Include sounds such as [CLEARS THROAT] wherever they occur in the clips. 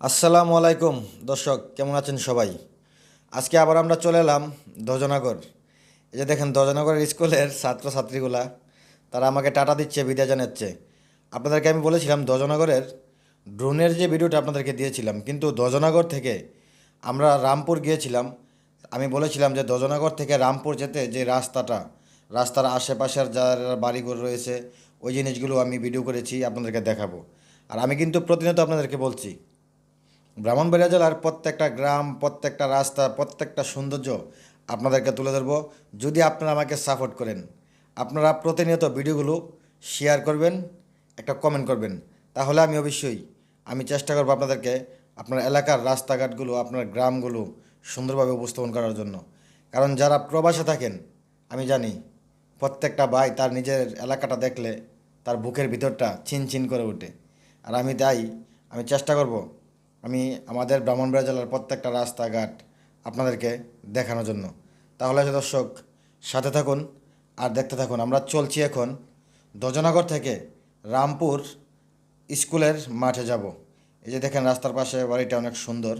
আসসালামু আলাইকুম, দর্শক, কেমন আছেন সবাই? আজকে আবার আমরা চলে এলাম ধ্বজনগর এই যে দেখেন ধ্বজনগরের স্কুলের ছাত্রছাত্রীগুলা, তারা আমাকে টাটা দিচ্ছে, বিদায় জানাচ্ছে। আপনাদেরকে আমি বলেছিলাম ধ্বজনগরের ড্রোনের যে ভিডিওটা আপনাদেরকে দিয়েছিলাম, কিন্তু ধ্বজনগর থেকে আমরা রামপুর গিয়েছিলাম। আমি বলেছিলাম যে ধ্বজনগর থেকে রামপুর যেতে যে রাস্তাটা, রাস্তার আশেপাশের যারা বাড়িঘর রয়েছে, ওই জিনিসগুলো আমি ভিডিও করেছি, আপনাদেরকে দেখাবো। আর আমি কিন্তু প্রতিনিয়ত আপনাদেরকে বলছি ব্রাহ্মণবাড়িয়া জেলার প্রত্যেকটা গ্রাম, প্রত্যেকটা রাস্তা, প্রত্যেকটা সৌন্দর্য আপনাদেরকে তুলে ধরবো। যদি আপনারা আমাকে সাপোর্ট করেন, আপনারা প্রতিনিয়ত ভিডিওগুলো শেয়ার করবেন, একটা কমেন্ট করবেন। তাহলে আমি অবশ্যই, আমি চেষ্টা করব আপনাদেরকে আপনার এলাকার রাস্তাঘাটগুলো, আপনার গ্রামগুলো সুন্দরভাবে উপস্থাপন করার জন্য। কারণ যারা প্রবাসে থাকেন, আমি জানি প্রত্যেকটা ভাই তার নিজের এলাকাটা দেখলে তার বুকের ভিতরটা চিন চিন করে ওঠে। আর আমি তাই, আমি চেষ্টা করব আমি আমাদের ব্রাহ্মণবাড়িয়া জেলার প্রত্যেকটা রাস্তাঘাট আপনাদেরকে দেখানোর জন্য। তাহলে দর্শক, সাথে থাকুন আর দেখতে থাকুন। আমরা চলছি এখন দজনগর থেকে রামপুর স্কুলের মাঠে যাব। এই যে দেখেন রাস্তার পাশে বাড়িটা অনেক সুন্দর।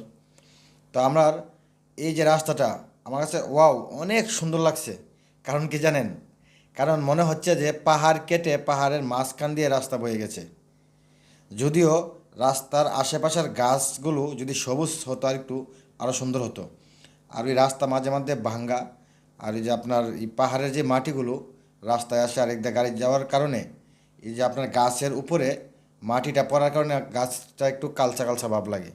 তো আমার এই যে রাস্তাটা, আমার কাছে ওয়াও, অনেক সুন্দর লাগছে। কারণ কি জানেন? কারণ মনে হচ্ছে যে পাহাড় কেটে পাহাড়ের মাঝখান দিয়ে রাস্তা বয়ে গেছে। যদিও রাস্তার আশেপাশের গাছগুলো যদি সবুজ হতো আর একটু আরও সুন্দর হতো। আর ওই রাস্তা মাঝে মাঝে ভাঙ্গা, আর এই যে আপনার এই পাহাড়ের যে মাটিগুলো রাস্তায় আসে আর একদা গাড়ি যাওয়ার কারণে, এই যে আপনার গাছের উপরে মাটিটা পড়ার কারণে গাছটা একটু কালচা কালচা ভাব লাগে।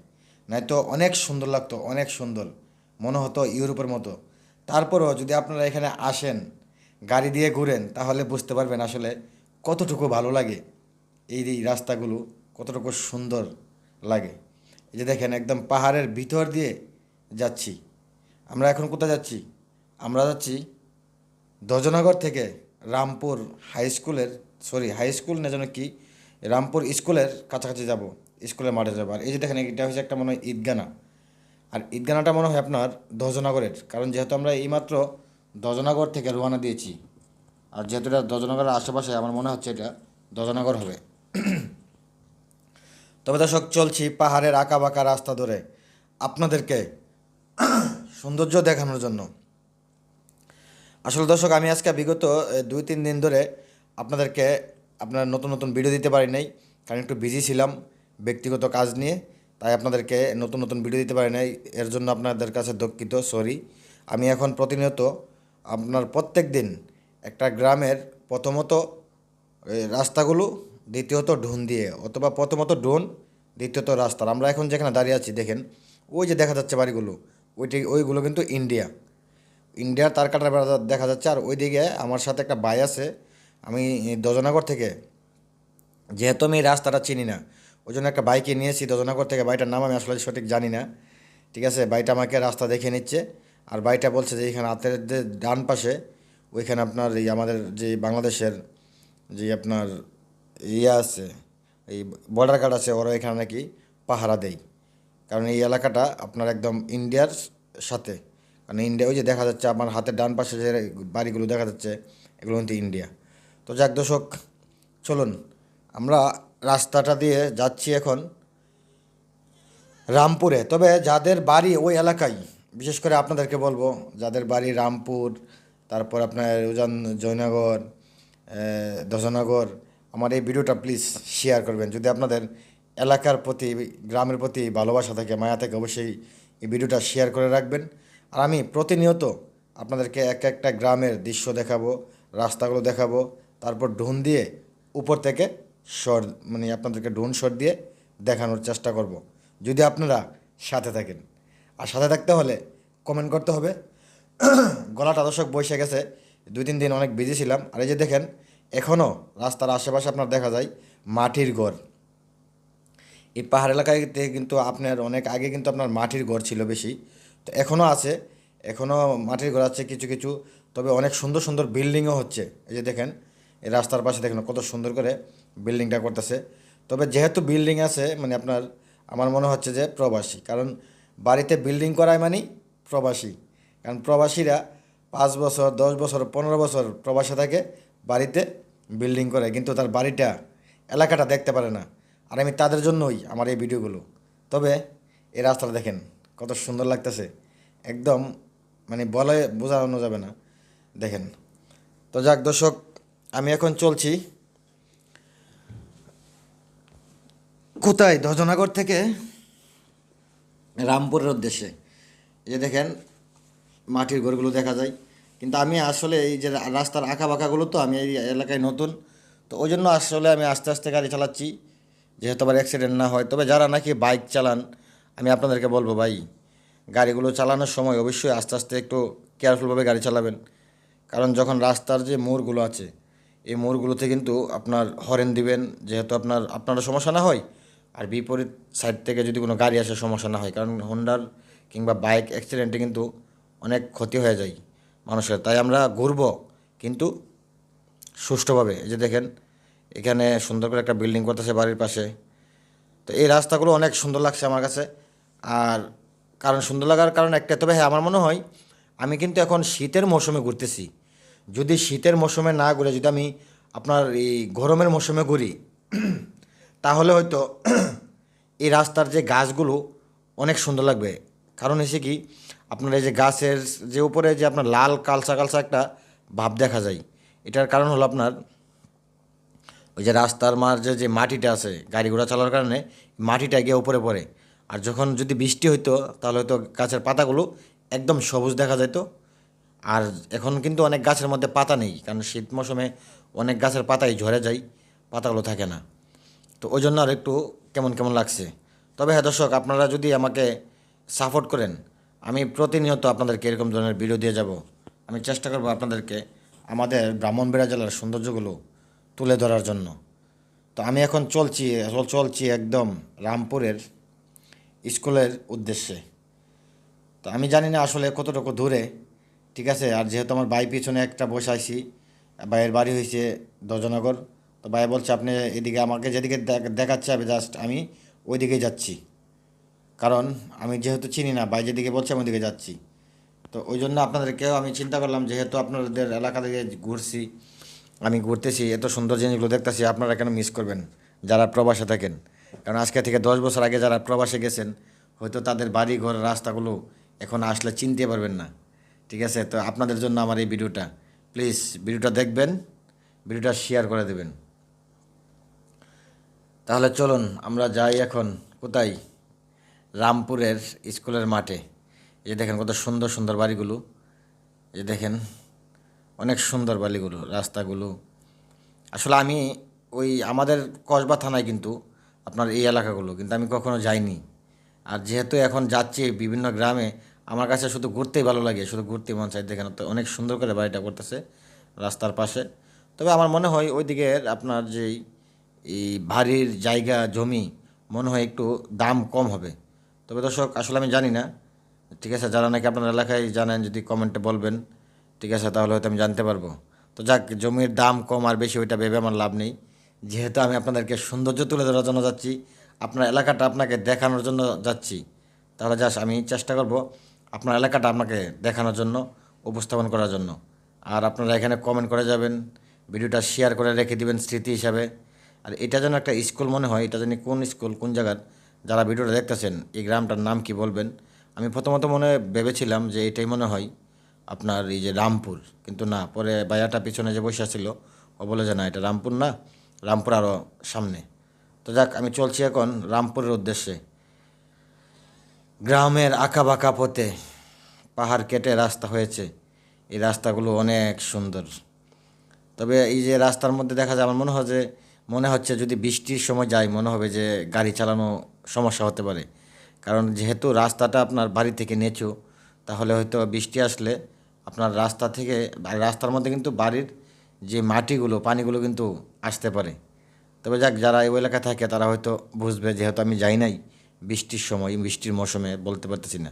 নয়তো অনেক সুন্দর লাগতো, অনেক সুন্দর, মনে হতো ইউরোপের মতো। তারপরও যদি আপনারা এখানে আসেন, গাড়ি দিয়ে ঘুরেন, তাহলে বুঝতে পারবেন আসলে কতটুকু ভালো লাগে এই রাস্তাগুলো। কতটুকু সুন্দর লাগে। এই যে দেখেন, একদম পাহাড়ের ভিতর দিয়ে যাচ্ছি। আমরা এখন কোথায় যাচ্ছি? আমরা যাচ্ছি দজনগর থেকে রামপুর হাই স্কুলের সরি হাই স্কুল না যেন কি, রামপুর স্কুলের কাছাকাছি যাব স্কুলের মাঠে যাব। আর এই যে দেখেন, এটা হচ্ছে একটা মনে হয় ঈদগানা। আর ঈদগানাটা মনে হয় আপনার দজনগরের, কারণ যেহেতু আমরা এইমাত্র দজনগর থেকে রোয়ানা দিয়েছি, আর যেহেতু এটা দজনগরের আশেপাশে, আমার মনে হচ্ছে এটা দজনগর হবে। তবে দর্শক, চলছি পাহাড়ের আঁকা বাঁকা রাস্তা ধরে আপনাদেরকে সৌন্দর্য দেখানোর জন্য। আসলে দর্শক, আমি আজকে বিগত দুই তিন দিন ধরে আপনাদেরকে আপনার নতুন নতুন ভিডিও দিতে পারি নাই, কারণ একটু বিজি ছিলাম ব্যক্তিগত কাজ নিয়ে, তাই আপনাদেরকে নতুন নতুন ভিডিও দিতে পারি নাই, এর জন্য আপনাদের কাছে দুঃখিত সরি আমি এখন প্রতিনিয়ত আপনার প্রত্যেক দিন একটা গ্রামের প্রথমত রাস্তাগুলো দ্বিতীয়ত ঢোন দিয়ে, অথবা প্রথমত ডোন দ্বিতীয়ত রাস্তা আমরা এখন যেখানে দাঁড়িয়ে আছি, দেখেন, ওই যে দেখা যাচ্ছে বাড়িগুলো, ওইটি, ওইগুলো কিন্তু ইন্ডিয়া ইন্ডিয়ার তার কাটার বেড়া দেখা যাচ্ছে, আর ওইদিকে আমার সাথে একটা বাই আছে, আমি দজনগর থেকে। যেহেতু আমি রাস্তাটা চিনি না ওই জন্য একটা বাইকে নিয়েছি দজনগর থেকে। বাইটার নাম আমি আসলে সঠিক জানি না, ঠিক আছে? বাইটা আমাকে রাস্তা দেখিয়ে নিচ্ছে, আর বাইটা বলছে যে এখানে হাতের যে ডান পাশে, ওইখানে আপনার এই আমাদের যে বাংলাদেশের, যে আপনার ইয়ে আছে, এই বর্ডার গার্ড আছে, ওরা এখানে নাকি পাহারা দেয়। কারণ এই এলাকাটা আপনার একদম ইন্ডিয়ার সাথে। কারণ ইন্ডিয়া ওই যে দেখা যাচ্ছে আমার হাতের ডান পাশে যে বাড়িগুলো দেখা যাচ্ছে, এগুলো কিন্তু ইন্ডিয়া তো যাক দর্শক, চলুন, আমরা রাস্তাটা দিয়ে যাচ্ছি এখন রামপুরে। তবে যাদের বাড়ি ওই এলাকায়, বিশেষ করে আপনাদেরকে বলব, যাদের বাড়ি রামপুর, তারপর আপনার উজান জয়নগর দশনগর আমার এই ভিডিওটা প্লিজ শেয়ার করবেন। যদি আপনাদের এলাকার প্রতি, গ্রামের প্রতি ভালোবাসা থাকে, মায়া থাকে, অবশ্যই এই ভিডিওটা শেয়ার করে রাখবেন। আর আমি প্রতিনিয়ত আপনাদেরকে এক একটা গ্রামের দৃশ্য দেখাবো, রাস্তাগুলো দেখাবো, তারপর ড্রোন দিয়ে উপর থেকে শট মানে আপনাদেরকে ড্রোন শট দিয়ে দেখানোর চেষ্টা করব। যদি আপনারা সাথে থাকেন। আর সাথে থাকতে হলে কমেন্ট করতে হবে। [CLEARS THROAT] গলাটা দর্শক বসে গেছে। দুই তিন দিন অনেক বিজি ছিলাম। আর এই যে দেখেন এখনও রাস্তার আশেপাশে আপনার দেখা যায় মাটির ঘর। এই পাহাড় এলাকাতে কিন্তু আপনার অনেক আগে কিন্তু আপনার মাটির ঘর ছিল বেশি। তো এখনও আছে এখনও মাটির ঘর আছে কিছু কিছু। তবে অনেক সুন্দর সুন্দর বিল্ডিংও হচ্ছে। এই যে দেখেন, এই রাস্তার পাশে দেখেন কত সুন্দর করে বিল্ডিংটা করতেছে। তবে যেহেতু বিল্ডিং আছে মানে আপনার, আমার মনে হচ্ছে যে প্রবাসী। কারণ বাড়িতে বিল্ডিং করায় মানে প্রবাসী। কারণ প্রবাসীরা পাঁচ বছর, দশ বছর, পনেরো বছর প্রবাসে থাকে। বাড়িতে বিল্ডিং করে, কিন্তু তার বাড়িটা, এলাকাটা দেখতে পারে না। আর আমি তাদের জন্যই আমার এই ভিডিওগুলো। তবে এই রাস্তাটা দেখেন, কত সুন্দর লাগতেছে। একদম মানে বলে, বোঝানো যাবে না। দেখেন, তো যাক দর্শক, আমি এখন চলছি। কোথায়? ধ্বজনগর থেকে রামপুরের উদ্দেশ্যে। যে দেখেন, মাটির ঘরগুলো দেখা যায়। কিন্তু আমি আসলে এই যে রাস্তার আঁকা বাঁকাগুলো তো আমি এই এলাকায় নতুন, তো ওই জন্য আসলে আমি আস্তে আস্তে গাড়ি চালাচ্ছি। যেহেতু আবার অ্যাক্সিডেন্ট না হয়, তবে যারা নাকি বাইক চালান, আমি আপনাদেরকে বলব ভাই, গাড়িগুলো চালানোর সময় অবশ্যই আস্তে আস্তে একটু কেয়ারফুলভাবে গাড়ি চালাবেন। কারণ যখন রাস্তার যে মোড়গুলো আছে, এই মোড়গুলোতে কিন্তু আপনার হরেন দিবেন, যেহেতু আপনার, আপনারও সমস্যা না হয়, আর বিপরীত সাইড থেকে যদি কোনো গাড়ি আসে সমস্যা না হয়। কারণ হোন্ডার কিংবা বাইক অ্যাক্সিডেন্টে কিন্তু অনেক ক্ষতি হয়ে যায়। মানুষের, তাই আমরা ঘুরবো। কিন্তু সুষ্ঠুভাবে, এই যে দেখেন, এখানে সুন্দর করে একটা বিল্ডিং করতেছে বাড়ির পাশে। তো এই রাস্তাগুলো অনেক সুন্দর লাগছে আমার কাছে। আর কারণ সুন্দর লাগার কারণ একটা, তবে হ্যাঁ আমার মনে হয় আমি কিন্তু এখন শীতের মৌসুমে ঘুরতেছি। যদি শীতের মৌসুমে না ঘুরে, যদি আমি আপনার এই গরমের মৌসুমে ঘুরি, তাহলে হয়তো এই রাস্তার যে গাছগুলো অনেক সুন্দর লাগবে। কারণ এসে কি, আপনার এই যে গাছের যে উপরে যে আপনার লাল কালসা কালসা একটা ভাব দেখা যায়, এটার কারণ হলো আপনার ওই যে রাস্তার মাঝে যে মাটিটা আছে, গাড়ি ঘোড়া চালার কারণে মাটিটা গিয়ে উপরে পড়ে। আর যখন যদি বৃষ্টি হইতো, তাহলে হয়তো গাছের পাতাগুলো একদম সবুজ দেখা যেত আর এখন কিন্তু অনেক গাছের মধ্যে পাতা নেই, কারণ শীত মৌসুমে অনেক গাছের পাতাই ঝরে যায়, পাতাগুলো থাকে না। তো ওই জন্য আর একটু কেমন কেমন লাগছে। তবে হ্যাঁ দর্শক, আপনারা যদি আমাকে সাপোর্ট করেন। আমি প্রতিনিয়ত আপনাদেরকে এরকম ধরনের ভিডিও দিয়ে যাব। আমি চেষ্টা করব আপনাদেরকে আমাদের ব্রাহ্মণবেড়া জেলার সৌন্দর্যগুলো তুলে ধরার জন্য। তো আমি এখন চলছি চলছি একদম রামপুরের স্কুলের উদ্দেশ্যে। তো আমি জানি না আসলে কতটুকু দূরে, ঠিক আছে? আর যেহেতু আমার বাই পিছনে একটা বসে বসাইছি ভাইয়ের বাড়ি হয়েছে দজনগর তো ভাই বলছে, আপনি এদিকে আমাকে যেদিকে দেখাচ্ছে আমি জাস্ট আমি ওই দিকেই যাচ্ছি। কারণ আমি যেহেতু চিনি না ভাই দিকে বলছে আমি ওদিকে যাচ্ছি। তো ওই জন্য আপনাদেরকেও আমি চিন্তা করলাম, যেহেতু আপনাদের এলাকা থেকে ঘুরছি, আমি ঘুরতেছি, এত সুন্দর জিনিসগুলো দেখতেছি, আপনারা কেন মিস করবেন যারা প্রবাসে থাকেন? কারণ আজকে থেকে দশ বছর আগে যারা প্রবাসে গেছেন, হয়তো তাদের বাড়ি ঘর রাস্তাগুলো এখন আসলে চিনতে পারবেন না। ঠিক আছে? তো আপনাদের জন্য আমার এই ভিডিওটা। প্লিজ ভিডিওটা দেখবেন, ভিডিওটা শেয়ার করে দেবেন। তাহলে চলুন, আমরা যাই এখন। কোথায়? রামপুরের স্কুলের মাঠে। এই দেখেন কত সুন্দর সুন্দর বাড়িগুলো। এই দেখেন, অনেক সুন্দর বাড়িগুলো, রাস্তাগুলো। আসলে আমি ওই আমাদের কসবা থানায় কিন্তু আপনার এই এলাকাগুলো, কিন্তু আমি কখনো যাইনি। আর যেহেতু এখন যাচ্ছি বিভিন্ন গ্রামে, আমার কাছে শুধু ঘুরতেই ভালো লাগে, শুধু ঘুরতে মন চাই দেখেন, তো অনেক সুন্দর করে বাড়িটা করতেছে রাস্তার পাশে। তবে আমার মনে হয় ওই দিকের আপনার যেই এই বাড়ির জায়গা, জমি, মনে হয় একটু দাম কম হবে। তবে দর্শক, আসলে আমি জানি না। ঠিক আছে, যারা নাকি আপনার এলাকায় জানেন, যদি কমেন্টে বলবেন, ঠিক আছে, তাহলে হয়তো আমি জানতে পারব। তো যাক, জমির দাম কম আর বেশি, ওইটা ভেবে আমার লাভ নেই। যেহেতু আমি আপনাদেরকে সৌন্দর্য তুলে ধরার জন্য যাচ্ছি, আপনার এলাকাটা আপনাকে দেখানোর জন্য যাচ্ছি, তাহলে যাস আমি চেষ্টা করব আপনার এলাকাটা আপনাকে দেখানোর জন্য, উপস্থাপন করার জন্য। আর আপনারা এখানে কমেন্ট করে যাবেন, ভিডিওটা শেয়ার করে রেখে দিবেন স্মৃতি হিসাবে। আর এটা যেন একটা স্কুল মনে হয়, এটা জানি কোন স্কুল কোন জায়গার যারা ভিডিওটা দেখতেছেন, এই গ্রামটার নাম কি বলবেন? আমি প্রথমত মনে ভেবেছিলাম যে এটাই মনে হয় আপনার এই যে রামপুর, কিন্তু না, পরে বায়াটা পিছনে যে বসে ছিল ও বলে যে না, এটা রামপুর না, রামপুর আরও সামনে। তো যাক, আমি চলছি এখন রামপুরের উদ্দেশ্যে। গ্রামের আঁকা বাঁকা পথে পাহাড় কেটে রাস্তা হয়েছে। এই রাস্তাগুলো অনেক সুন্দর। তবে এই যে রাস্তার মধ্যে দেখা যায়, আমার মনে হয় যে, মনে হচ্ছে যদি বৃষ্টির সময় যাই, মনে হবে যে গাড়ি চালানো সমস্যা হতে পারে। কারণ যেহেতু রাস্তাটা আপনার বাড়ি থেকে নেচু, তাহলে হয়তো বৃষ্টি আসলে আপনার রাস্তা থেকে, রাস্তার মধ্যে কিন্তু বাড়ির যে মাটিগুলো, পানিগুলো কিন্তু আসতে পারে। তবে যাক, যারা এই এলাকায় থাকে, তারা হয়তো বুঝবে, যেহেতু আমি যাই নাই বৃষ্টির সময়, বৃষ্টির মৌসুমে বলতে পারতেছি না।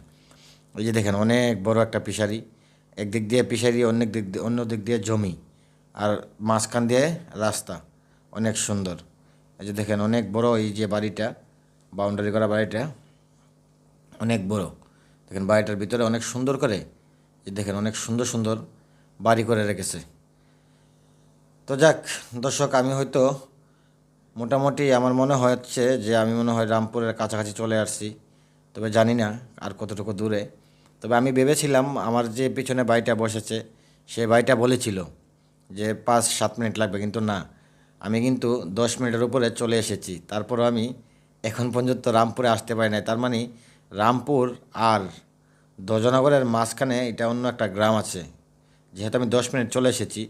ওই যে দেখেন, অনেক বড় একটা ফিশারি, একদিক দিয়ে ফিশারি অনেক দিক দিয়ে, অন্য দিক দিয়ে জমি, আর মাঝখান দিয়ে রাস্তা, অনেক সুন্দর। এই যে দেখেন, অনেক বড় এই যে বাড়িটা বাউন্ডারি করা বাড়িটা অনেক বড়। দেখেন বাড়িটার ভিতরে অনেক সুন্দর করে দেখেন অনেক সুন্দর সুন্দর বাড়ি করে রেখেছে। তো যাক, দর্শক, আমি হয়তো মোটামুটি আমার মনে হচ্ছে যে আমি মনে হয় রামপুরের কাছাকাছি চলে আসছি, তবে জানি না আর কতটুকু দূরে। তবে আমি ভেবেছিলাম আমার যে পিছনে বাড়িটা বসেছে, সে বাড়িটা বলেছিল যে পাঁচ সাত মিনিট লাগবে, কিন্তু না। আমি কিন্তু দশ মিনিটের উপরে চলে এসেছি। তারপরও আমি এখন পর্যন্ত রামপুরে আসতে পারে নাই। তার মানে রামপুর আর দজনগরের মাঝখানে এটা অন্য একটা গ্রাম আছে। যেহেতু আমি দশ মিনিট চলে এসেছি,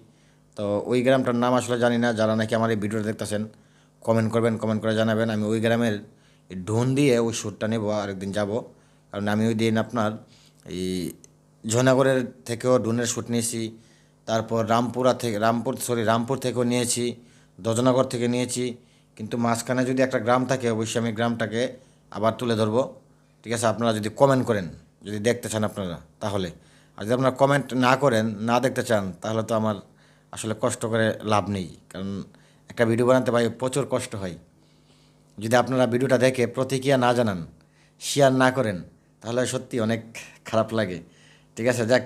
তো ওই গ্রামটার নাম আসলে জানি না। যারা নাকি আমার এই ভিডিওটা দেখতেছেন কমেন্ট করবেন কমেন্ট করে জানাবেন। আমি ওই গ্রামের ঢোন দিয়ে ওই শ্যুটটা নেব আরেকদিন যাব। কারণ আমি ওই দিন আপনার এই জয়নগরের থেকেও ডোনের শ্যুট নিয়েছি, তারপর রামপুরা থেকে, রামপুর সরি রামপুর থেকেও নিয়েছি, দজনগর থেকে নিয়েছি। কিন্তু মাঝখানে যদি একটা গ্রাম থাকে, অবশ্যই আমি গ্রামটাকে আবার তুলে ধরবো। ঠিক আছে, আপনারা যদি কমেন্ট করেন, যদি দেখতে চান আপনারা, তাহলে। আর যদি আপনারা কমেন্ট না করেন, না দেখতে চান, তাহলে তো আমার আসলে কষ্ট করে লাভ নেই। কারণ একটা ভিডিও বানাতে ভাই প্রচুর কষ্ট হয়। যদি আপনারা ভিডিওটা দেখে প্রতিক্রিয়া না জানান শেয়ার না করেন, তাহলে সত্যি অনেক খারাপ লাগে। ঠিক আছে, যাক,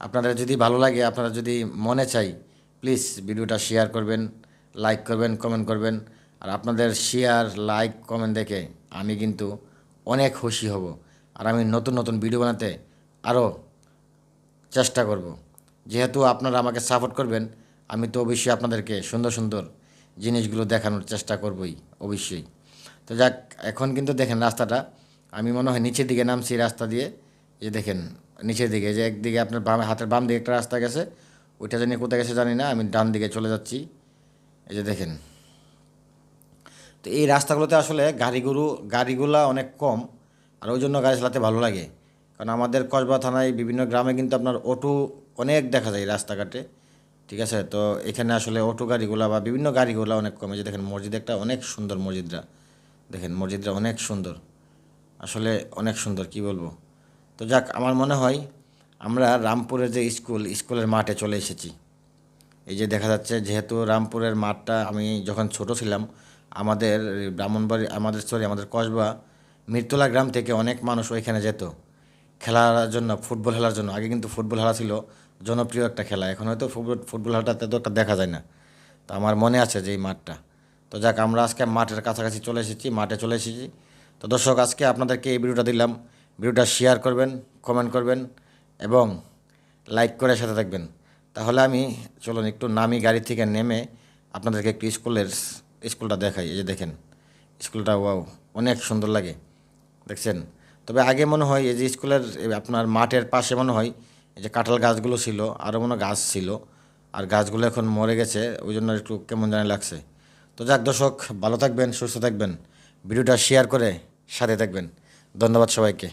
আপনাদের যদি ভালো লাগে, আপনারা যদি মনে চাই প্লিজ ভিডিওটা শেয়ার করবেন লাইক করবেন কমেন্ট করবেন। আর আপনাদের শেয়ার লাইক কমেন্ট দেখে আমি কিন্তু অনেক খুশি হব। আর আমি নতুন নতুন ভিডিও বানাতে আরও চেষ্টা করব। যেহেতু আপনারা আমাকে সাপোর্ট করবেন, আমি তো অবশ্যই আপনাদেরকে সুন্দর সুন্দর জিনিসগুলো দেখানোর চেষ্টা করবই, অবশ্যই। তো যাক, এখন কিন্তু দেখেন রাস্তাটা, আমি মনে হয় নিচের দিকে নামছি রাস্তা দিয়ে। যে দেখেন, নিচের দিকে যে একদিকে আপনার বাম, হাতের বাম দিকে একটা রাস্তা গেছে, ওইটা জানি কোথায় গেছে জানি না, আমি ডান দিকে চলে যাচ্ছি। এই যে দেখেন তো এই রাস্তাগুলোতে আসলে গাড়ি গরু গাড়িগুলা অনেক কম, আর ওই জন্য গাড়ি চালাতে ভালো লাগে। কারণ আমাদের কসবা থানায় বিভিন্ন গ্রামে কিন্তু আপনার অটো অনেক দেখা যায় রাস্তাঘাটে, ঠিক আছে? তো এখানে আসলে অটো গাড়িগুলা বা বিভিন্ন গাড়িগুলা অনেক কমে। যে দেখেন মসজিদ একটা অনেক সুন্দর মসজিদরা। দেখেন মসজিদরা অনেক সুন্দর। আসলে অনেক সুন্দর, কি বলব? তো যাক, আমার মনে হয় আমরা রামপুরের যে স্কুল, স্কুলের মাঠে চলে এসেছি। এই যে দেখা যাচ্ছে, যেহেতু রামপুরের মাঠটা আমি যখন ছোট ছিলাম আমাদের ব্রাহ্মণবাড়ি, আমাদের সরি আমাদের কসবা, মিরতলা গ্রাম থেকে অনেক মানুষ ওইখানে যেত। খেলার জন্য, ফুটবল খেলার জন্য। আগে কিন্তু ফুটবল খেলা ছিল জনপ্রিয় একটা খেলা। এখন হয়তো ফুটবল ফুটবল খেলাটা তো একটা দেখা যায় না। তো আমার মনে আছে যে এই মাঠটা। তো যাক, আমরা আজকে মাঠের কাছাকাছি চলে এসেছি, মাঠে চলে এসেছি। তো দর্শক, আজকে আপনাদেরকে এই ভিডিওটা দিলাম। ভিডিওটা শেয়ার করবেন কমেন্ট করবেন এবং লাইক করে সাথে থাকবেন। তাহলে আমি, চলুন একটু নামি গাড়ি থেকে নেমে আপনাদেরকে একটু স্কুলের স্কুলটা দেখাই, এই যে দেখেন, স্কুলটা ওয়াও অনেক সুন্দর লাগে, দেখছেন? তবে আগে মনে হয় এই যে স্কুলের আপনার মাঠের পাশে মনে হয় এই যে কাঁঠাল গাছগুলো ছিল আরও মনে গাছ ছিল, আর গাছগুলো এখন মরে গেছে, ওই জন্য একটু কেমন জানি লাগছে। তো যাক, দর্শক, ভালো থাকবেন, সুস্থ থাকবেন, ভিডিওটা শেয়ার করে সাথে থাকবেন। ধন্যবাদ সবাইকে।